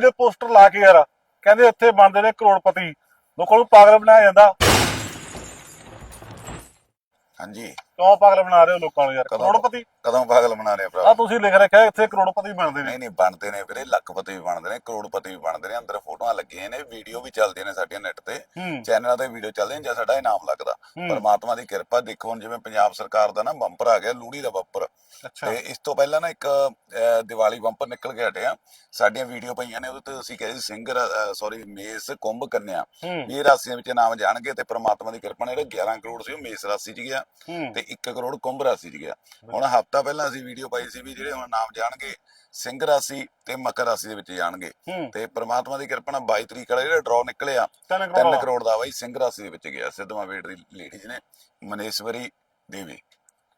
ਜੇ ਪੋਸਟਰ ਲਾ ਕੇ ਯਾਰ, ਕਹਿੰਦੇ ਇੱਥੇ ਬਣਦੇ ਨੇ ਕਰੋੜਪਤੀ, ਲੋਕਾਂ ਨੂੰ ਪਾਗਲ ਬਣਾਇਆ ਜਾਂਦਾ। ਹਾਂਜੀ। ਕਿਉਂ ਪਾਗਲ ਬਣਾ ਰਹੇ ਹੋ ਲੋਕਾਂ ਨੂੰ ਯਾਰ? ਕਦੋਂ? ਕਰੋੜਪਤੀ? ਕਦੋਂ ਪਾਗਲ ਬਣਾ ਰਹੇ ਆ ਆ ਭਰਾ ਤੁਸੀਂ ਲਿਖ ਰੱਖਿਆ ਇੱਥੇ ਕਰੋੜਪਤੀ ਬਣਦੇ ਨੇ। ਨਹੀਂ ਨਹੀਂ ਬਣਦੇ ਨੇ ਵੀਰੇ ਲੱਖਪਤੀ ਵੀ ਬਣਦੇ ਨੇ ਕਰੋੜਪਤੀ ਵੀ ਬਣਦੇ ਨੇ ਅੰਦਰ ਫੋਟੋਆਂ ਲੱਗੀਆਂ ਨੇ ਵੀਡੀਓ ਵੀ ਚੱਲਦੀਆਂ ਨੇ ਸਾਡੀਆਂ ਨੈਟ ਤੇ। ਹੂੰ। ਚੈਨਲਾਂ ਤੇ ਵੀਡੀਓ ਚੱਲਦੀਆਂ ਜਾਂ ਸਾਡਾ ਇਨਾਮ ਲੱਗਦਾ। ਹੂੰ। ਪਰਮਾਤਮਾ ਦੀ ਕਿਰਪਾ ਦੇਖੋ ਹੁਣ ਜਿਵੇਂ ਪੰਜਾਬ ਸਰਕਾਰ ਦਾ ਨਾ ਬੰਪਰ ਆ ਗਿਆ ਲੂੜੀ ਦਾ ਬੰਪਰ। ਅੱਛਾ। ਤੇ ਇਸ ਤੋਂ ਪਹਿਲਾਂ ਨਾ ਇੱਕ ਅਹ, ਦੀਵਾਲੀ ਬੰਪਰ ਨਿਕਲ ਕੇ ਹਟਿਆ। ਸਾਡੀਆਂ ਵੀਡੀਓ ਪਈਆਂ ਨੇ ਉਹਦੇ ਤੇ ਅਸੀਂ ਕਹੇ ਸਿੰਗਰ ਸੌਰੀ ਮੇਸ ਕੁੰਭ ਕੰਨਿਆ। ਹੂੰ। ਇਹ ਰਾਸੀਆਂ ਵਿੱਚ ਨਾਮ ਜਾਣਗੇ ਤੇ ਪ੍ਰਮਾਤਮਾ ਦੀ ਕਿਰਪਾ ਨਾਲ ਜਿਹੜਾ 11 ਕਰੋੜ ਸੀ ਉਹ ਮੇਸ ਰਾਸੀ 'ਚ ਗਿਆ। ਹੂੰ। ਤੇ 1 ਕਰੋੜ ਕੁੰਭ ਰਾਸੀ 'ਚ ਗਿਆ। ਹੁਣ ਹਫਤਾ ਪਹਿਲਾਂ ਅਸੀਂ ਵੀਡੀਓ ਪਾਈ ਸੀ ਵੀ ਜਿਹੜੇ ਹੁਣ ਨਾਮ ਜਾਣਗੇ ਸਿੰਘ ਰਾਸੀ ਤੇ ਮਕਰ ਰਾਸੀ ਦੇ ਵਿੱਚ ਜਾਣਗੇ। ਤੇ ਪ੍ਰਮਾਤਮਾ ਦੀ ਕਿਰਪਾ ਨਾਲ 22 ਤਰੀਕ ਵਾਲਾ ਜਿਹੜਾ ਡਰਾਅ ਨਿਕਲਿਆ ਤਿੰਨ 3 ਕਰੋੜ ਦਾ ਬਾਈ ਸਿੰਘ ਰਾਸੀ ਦੇ ਵਿੱਚ ਗਿਆ ਸਿੱਧਵਾਂ ਵੇਟ ਦੀ ਲੇਡੀਜ਼ ਨੇ ਮਨੇਸ਼ਵਰੀ ਦੇਵੀ।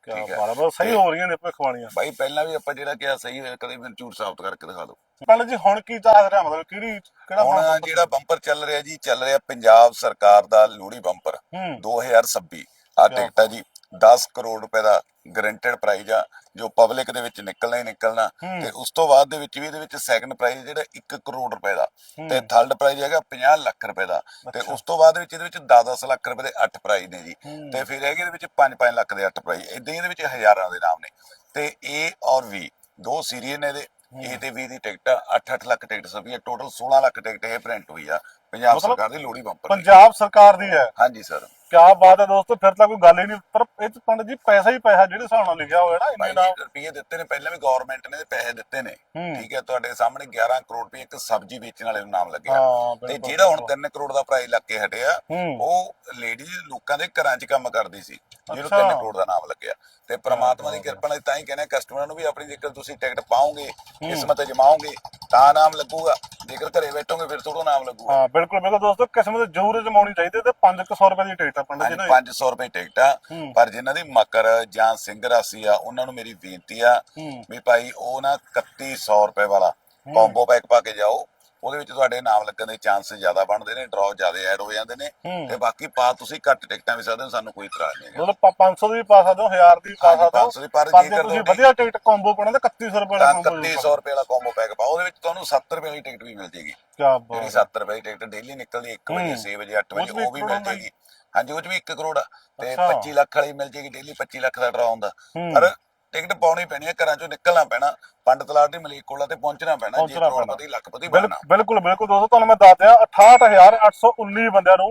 ਠੀਕ ਹੈ। ਸਹੀ ਹੋ ਰਹੀਆਂ ਨੇ ਭਖਵਾਣੀਆਂ ਬਾਈ ਪਹਿਲਾਂ ਵੀ ਆਪਾਂ ਜਿਹੜਾ ਕਿਹਾ ਸਹੀ ਹੋਇਆ ਕਦੇ ਮੈਨੂੰ ਝੂਠ ਸਾਬਤ ਕਰਕੇ ਦਿਖਾ ਦਿਓ। ਪਹਿਲਾਂ ਜੀ ਹੁਣ ਕੀ ਚੱਲ ਰਿਹਾ ਮਤਲਬ ਕਿਹੜੀ ਕਿਹੜਾ ਹੁਣ? ਜਿਹੜਾ ਬੰਪਰ ਚੱਲ ਰਿਹਾ ਜੀ ਚੱਲ ਰਿਹਾ ਪੰਜਾਬ ਸਰਕਾਰ ਦਾ ਲੋਹੜੀ ਬੰਪਰ ਹੂੰ। 2026 ਆ ਟਿਕਟ ਜੀ। 10 ਕਰੋੜ ਰੁਪਏ ਦਾ ਗਰੰਟਡ ਪ੍ਰਾਈਜ਼ ਆ ਜੋ ਪਬਲਿਕ ਦੇ ਵਿੱਚ ਨਿਕਲਣਾ ਹੀ ਨਿਕਲਣਾ। ਤੇ ਉਸ ਤੋਂ ਬਾਅਦ ਦੇ ਵਿੱਚ ਵੀ ਇਹਦੇ ਵਿੱਚ ਸੈਕੰਡ ਪ੍ਰਾਈਜ਼ ਜਿਹੜਾ 1 ਕਰੋੜ ਰੁਪਏ ਦਾ। ਤੇ ਥਰਡ ਪ੍ਰਾਈਜ਼ ਹੈਗਾ 50 ਲੱਖ ਰੁਪਏ ਦਾ। ਤੇ। ਉਸ ਤੋਂ ਬਾਅਦ ਵਿੱਚ ਇਹਦੇ ਵਿੱਚ 10-10 ਲੱਖ ਰੁਪਏ ਦੇ 8 ਪ੍ਰਾਈਜ਼ ਨੇ ਜੀ। ਤੇ ਫਿਰ ਹੈਗੇ ਇਹਦੇ ਵਿੱਚ 5-5 ਲੱਖ ਦੇ 8 ਪ੍ਰਾਈਜ਼ ਇਦਾਂ ਇਹਦੇ ਵਿੱਚ ਹਜ਼ਾਰਾਂ ਦੇ ਨਾਮ ਨੇ। ਤੇ A ਔਰ V ਦੋ ਸੀਰੀਅਲ ਨੇ ਇਹਦੇ। A ਤੇ V ਦੀ ਟਿਕਟ 8-8 ਲੱਖ ਟਿਕਟ ਸਭੀ ਟੋਟਲ 16 ਲੱਖ ਟਿਕਟ ਇਹ ਪ੍ਰਿੰਟ ਹੋਈ ਆ। ਪੰਜਾਬ ਮਤਲਬ ਸਰਕਾਰ ਦੀ ਲੋਹੜੀ ਬੰਪਰ। ਪੰਜਾਬ ਸਰਕਾਰ ਦੀ ਹੈ। ਹਾਂਜੀ ਸਰ। ਕਿਆ ਬਾਤ ਹੈ ਦੋਸਤੋ ਫਿਰ ਤਾਂ ਕੋਈ ਗੱਲ ਹੀ ਨਹੀਂ। ਪਰ ਇਹ ਚ ਪੰਡਤ ਜੀ ਪੈਸਾ ਹੀ ਪੈਸਾ ਜਿਹੜੇ ਹਿਸਾਬ ਨਾਲ ਲਿਖਿਆ ਹੋਇਆ ਨਾ ਇੰਨੇ ਭਾਈ ਨਾਮ ਜੀ ਰੁਪਏ ਦਿੱਤੇ ਨੇ ਪਹਿਲਾਂ ਵੀ ਗਵਰਨਮੈਂਟ ਨੇ ਪੈਸੇ ਦਿੱਤੇ ਨੇ। ਹੂੰ। ਠੀਕ ਹੈ ਤੁਹਾਡੇ ਸਾਹਮਣੇ 11 ਕਰੋੜ ਰੁਪਏ ਇੱਕ ਸਬਜ਼ੀ ਵੇਚਣ ਵਾਲੇ ਨੂੰ ਨਾਮ ਲੱਗਿਆ। ਹਾਂ ਤੇ ਬਿਲਕੁਲ, ਜਿਹੜਾ ਹੁਣ ਬਿਲਕੁਲ। 3 ਕਰੋੜ ਦਾ ਪ੍ਰਾਈਜ਼ ਲੱਗ ਕੇ ਹਟਿਆ ਹੂੰ। ਉਹ ਲੇਡੀਜ਼ ਲੋਕਾਂ ਦੇ ਘਰਾਂ 'ਚ ਕੰਮ ਕਰਦੀ ਸੀ ਜਿਹਨੂੰ ਅੱਛਾ। 3 ਕਰੋੜ ਦਾ ਨਾਮ ਲੱਗਿਆ। ਤੇ ਪ੍ਰਮਾਤਮਾ ਦੀ ਕਿਰਪਾ ਨਾਲ ਤਾਂ ਹੀ ਕਹਿੰਦੇ ਕਸਟਮਰਾਂ ਨੂੰ ਵੀ ਆਪਣੀ ਜੇਕਰ ਤੁਸੀਂ ਟਿਕਟ ਪਾਓਗੇ ਕਿਸਮਤ ਜਮਾਓਗੇ ਤਾਂ ਨਾਮ ਲੱਗੂਗਾ। ਜੇਕਰ ਘਰੇ ਬੈਠੋਗੇ ਫਿਰ ਥੋੜਾ ਨਾਮ ਲੱਗੂਗਾ। ਹਾਂ ਬਿਲਕੁਲ। ਬਿਲਕੁਲ ਦੋਸਤੋ ਕਿਸਮਤ ਜ਼ਰੂਰ ਜਮਾਉਣੀ ਚਾਹੀਦੀ ਤੇ 500 ਰੁਪਏ ਦੀ ਟਿਕਟ ਆ ਪੰਡਤ ਜੀ ਹਾਂਜੀ ਨੇ 500 ਰੁਪਏ ਟਿਕਟ ਆ। ਹੂੰ। ਪਰ ਜਿਨ੍ਹਾਂ ਦੀ ਮਕਰ ਜਾਂ ਸਿੰਘ ਰਾਸੀ ਆ ਉਹਨਾਂ ਨੂੰ ਮੇਰੀ ਬੇਨਤੀ ਆ ਹੂੰ। ਵੀ ਭਾਈ ਉਹ ਨਾ 3100 ਰੁਪਏ ਵਾਲਾ ਕੰਬੋ ਪੈਕ ਪਾ ਕੇ ਜਾਓ। ਉਹਦੇ ਵਿੱਚ ਤੁਹਾਡੇ ਨਾਮ ਲੱਗਣ ਦੇ ਚਾਂਸ ਜ਼ਿਆਦਾ ਬਣਦੇ ਨੇ ਡਰਾਅ ਜ਼ਿਆਦਾ ਐਡ ਹੋ ਜਾਂਦੇ ਨੇ। ਤੇ ਬਾਕੀ ਪਾ ਤੁਸੀਂ ਘੱਟ ਟਿਕਟਾਂ ਵੀ ਸਕਦੇ ਹੋ ਸਾਨੂੰ ਕੋਈ ਇਤਰਾਜ਼ ਨਹੀਂ ਮਤਲਬ 500 ਦੀ ਵੀ ਪਾ ਸਕਦੇ ਹੋ 1000 ਦੀ ਵੀ ਪਾ ਸਕਦੇ ਹੋ 500 ਦੀ ਪਰ ਜੇ ਤੁਸੀਂ ਵਧੀਆ ਟਿਕਟ ਕੰਬੋ ਪਾਉਣਾ ਤਾਂ 3100 ਰੁਪਏ ਦਾ ਤਾਂ ਕੰਬੋ 3100 ਰੁਪਏ ਵਾਲਾ ਕੰਬੋ ਪੈਕ ਪਾਓ ਉਹਦੇ ਵਿੱਚ ਤੁਹਾਨੂੰ 70 ਰੁਪਏ ਵਾਲੀ ਟਿਕਟ ਵੀ ਮਿਲ ਜੇਗੀ ਕੀ ਜਿਹੜੀ ਬਾਤ 70 ਰੁਪਏ ਦੀ ਟਿਕਟ ਡੇਲੀ ਨਿਕਲਦੀ 1 ਵਜੇ ਹੂੰ। 6 ਵਜੇ 8 ਉਹ 'ਚ ਵਜੇ ਉਹ ਵੀ ਮਿਲ ਜੇਗੀ ਹਾਂਜੀ ਉਹ ਚ ਵੀ 1 ਕਰੋੜ ਤੇ ਅੱਛਾ। 25 ਲੱਖ ਵਾਲੀ ਮਿਲ ਜੇਗੀ ਡੇਲੀ 25 ਲੱਖ ਦਾ ਡਰਾ ਹੁੰਦਾ। ਪਰ ਟਿਕਟ ਪਾਉਣੀ ਪੈਣੀ ਹੈ ਘਰਾਂ ਚੋਂ ਨਿਕਲਣਾ ਪੈਣਾ ਪੰਡਤ ਲਾਡੀ ਮਲੀਕ ਕੋਲਾ ਤੇ ਪਹੁੰਚਣਾ ਪੈਣਾ ਜੇ ਪਹੁੰਚਣਾ। ਕਰੋੜਪਤੀ ਲੱਖਪਤੀ ਬਣਨਾ ਬਿਲਕੁਲ ਬਿਲਕੁਲ ਦੋਸਤੋ ਤੁਹਾਨੂੰ ਮੈਂ ਦੱਸ ਦਿਆਂ 68819 ਬੰਦਿਆਂ ਨੂੰ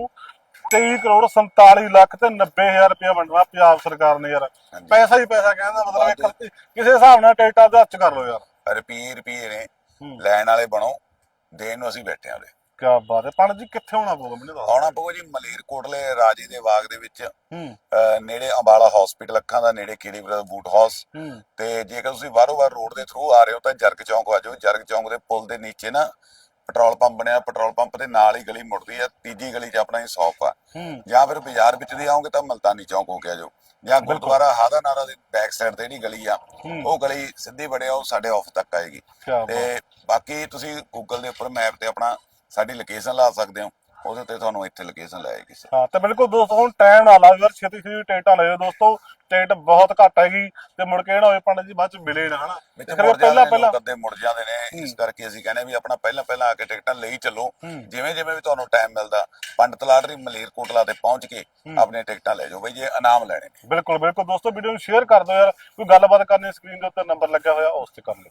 23 ਕਰੋੜ 47 ਲੱਖ ਤੇ 90000 ਰੁਪਏ ਵੰਡਣਾ ਪੰਜਾਬ ਸਰਕਾਰ ਨੇ ਯਾਰ ਹਾਂਜੀ। ਪੈਸਾ ਹੀ ਪੈਸਾ ਕਹਿੰਦਾ ਮਤਲਬ ਵਾਧੂ। ਖਰਚੇ- ਕਿਸੇ ਹਿਸਾਬ ਨਾਲ ਟਿਕਟਾਂ ਦੇ ਹੱਥ 'ਚ ਕਰ ਲਓ ਯਾਰ ਰੁਪਏ ਰੁਪਏ ਨੇ ਹੂੰ। ਲੈਣ ਵਾਲੇ ਬਣੋ ਦੇਣ ਨੂੰ ਅਸੀਂ ਬੈਠੇ ਹਾਂ ਉਰੇ ਕੀ ਬਾਤ ਹੈ। ਪੰਡਤ ਜੀ ਕਿੱਥੇ ਹੋਣਾ ਪਊਗਾ ਮੈਨੂੰ ਦੱਸ ਆਉਣਾ ਪਊਗਾ ਜੀ ਮਲੇਰਕੋਟਲੇ ਰਾਜੇ ਦੇ ਬਾਗ ਦੇ ਵਿੱਚ। ਹੂੰ। ਅਹ ਨੇੜੇ ਅੰਬਾਲਾ ਹਸਪੀਟਲ ਅੱਖਾਂ ਦਾ ਨੇੜੇ ਖੇੜੀ ਬ੍ਰਦਰ ਬੂਟ ਹਾਊਸ ਹੂੰ। ਤੇ ਜੇਕਰ ਤੁਸੀਂ ਬਾਹਰੋਂ ਬਾਹਰ ਰੋਡ ਦੇ ਥਰੂ ਆ ਰਹੇ ਹੋ ਤਾਂ ਜਰਗ ਚੌਂਕ ਆ ਜਾਓ। ਜਰਗ ਚੌਂਕ ਦੇ ਪੁਲ ਦੇ ਨੀਚੇ ਨਾ ਪੈਟਰੋਲ ਪੰਪ ਬਣਿਆ। ਪੈਟਰੋਲ ਪੰਪ ਦੇ ਨਾਲ ਹੀ ਗਲੀ ਮੁੜਦੀ ਆ। ਤੀਜੀ ਗਲੀ 'ਚ ਆਪਣਾ ਹੀ ਸ਼ਾਪ ਆ। ਹੂੰ। ਜਾਂ ਫਿਰ ਬਾਜ਼ਾਰ ਵਿੱਚ ਦੀ ਆਓਗੇ ਤਾਂ ਮਲਤਾਨੀ ਚੌਂਕ ਹੋ ਕੇ ਆ ਜਾਓ। ਜਾਂ ਗੁਰਦੁਆਰਾ ਹਾਦਾ ਨਾਰਾ ਦੇ ਬੈਕ ਸਾਈਡ ਤੇ ਜਿਹੜੀ ਗਲੀ ਆ ਹੂੰ। ਉਹ ਗਲੀ ਸਿੱਧੀ ਵੜਿਆ ਉਹ ਸਾਡੇ ਆਫਿਸ ਤੱਕ ਆਏਗੀ। ਬਾਤ। ਤੇ ਬਾਕੀ ਤੁਸੀਂ ਗੂਗਲ ਦੇ ਉੱਪਰ ਮੈਪ ਤੇ ਆਪਣਾ ਸਾਡੀ ਲੋਕੇਸ਼ਨ ਲਾ ਸਕਦੇ ਹੋ। ਉਹਦੇ ਤੇ ਤੁਹਾਨੂੰ ਇੱਥੇ ਲੋਕੇਸ਼ਨ ਲਾਏਗੀ ਸਰ ਹਾਂ ਤੇ ਬਿਲਕੁਲ ਦੋਸਤੋ ਹੁਣ ਟਾਈਮ ਨਾਲ ਆ ਯਾਰ ਛੇਤੀ ਛੇਤੀ ਟਿਕਟਾਂ ਲੈ ਜਾਓ ਦੋਸਤੋ। ਟਿਕਟ ਬਹੁਤ ਘੱਟ ਹੈਗੀ ਤੇ ਮੁੜ ਕੇ ਨਾ ਹੋਵੇ ਪੰਡਤ ਜੀ ਬਾਅਦ ਚ ਮਿਲੇ ਨਾ ਹਨਾ। ਮੁੜ ਪਹਿਲਾਂ ਪਹਿਲਾਂ ਅੱਧੇ ਮੁੜ ਜਾਂਦੇ ਨੇ। ਇਸ ਕਰਕੇ ਅਸੀਂ ਕਹਿੰਦੇ ਵੀ ਆਪਣਾ ਪਹਿਲਾਂ ਪਹਿਲਾਂ ਆ ਕੇ ਟਿਕਟਾਂ ਲਈ ਚੱਲੋ। ਜਿਵੇਂ ਜਿਵੇਂ ਵੀ ਤੁਹਾਨੂੰ ਟਾਈਮ ਮਿਲਦਾ ਪੰਡਤ ਲਾਟਰੀ ਮਲੇਰਕੋਟਲਾ ਤੇ ਪਹੁੰਚ ਕੇ ਆਪਣੀਆਂ ਟਿਕਟਾਂ ਲੈ ਜਾਓ। ਬਈ ਜੇ ਇਨਾਮ ਲੈਣੇ ਨੇ। ਬਿਲਕੁਲ ਬਿਲਕੁਲ ਦੋਸਤੋ ਵੀਡੀਓ ਨੂੰ ਸ਼ੇਅਰ ਕਰ ਦਿਓ ਯਾਰ ਕੋਈ ਗੱਲਬਾਤ ਕਰਨੀ ਸਕਰੀਨ ਦੇ ਉੱਤੇ ਨੰਬਰ ਲੱਗਿਆ ਹੋਇਆ ਉਸ ਤੇ ਕਰ ਲਿਓ।